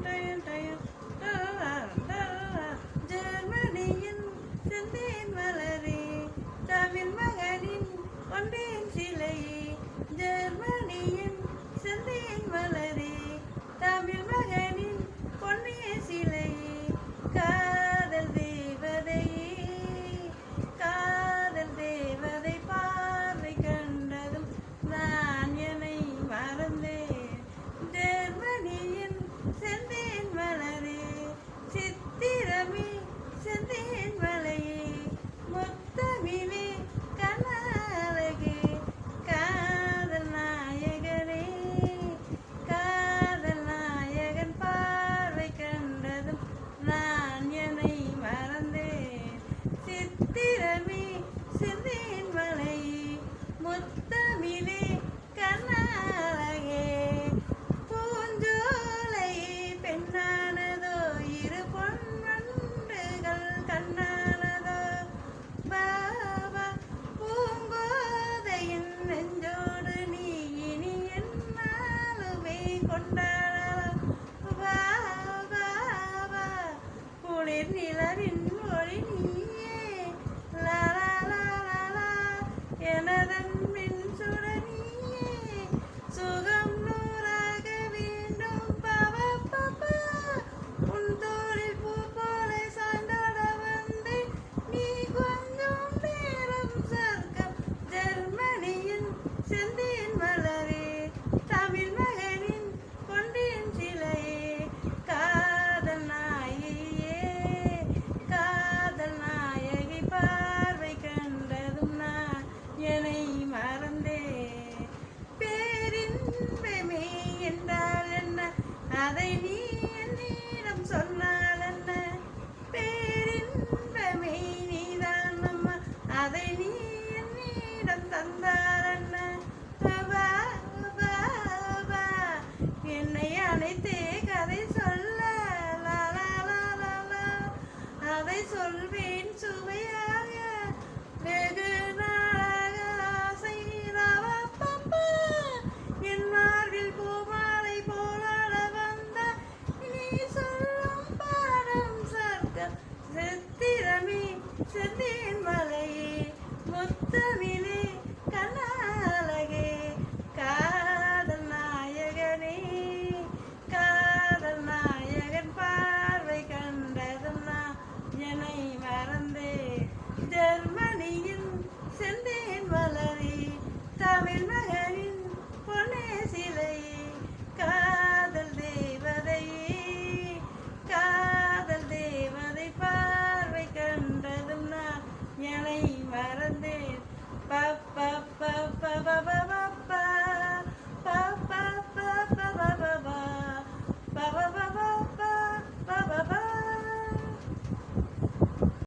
Thank you. முத்திரமே சிந்தேன் மலையே முத்தமிழே கண்ணாலையே. பூஞ்சோலையே பெண்ணானதோ இரு பொன்மண்டுகள் கண்ணானதோ. பாபா பூங்கோதையின் நெஞ்சோடு நீ இனி என்னாலுமே கொண்டாடலாம். பாபா குளிர் நிலவின் Tschüss.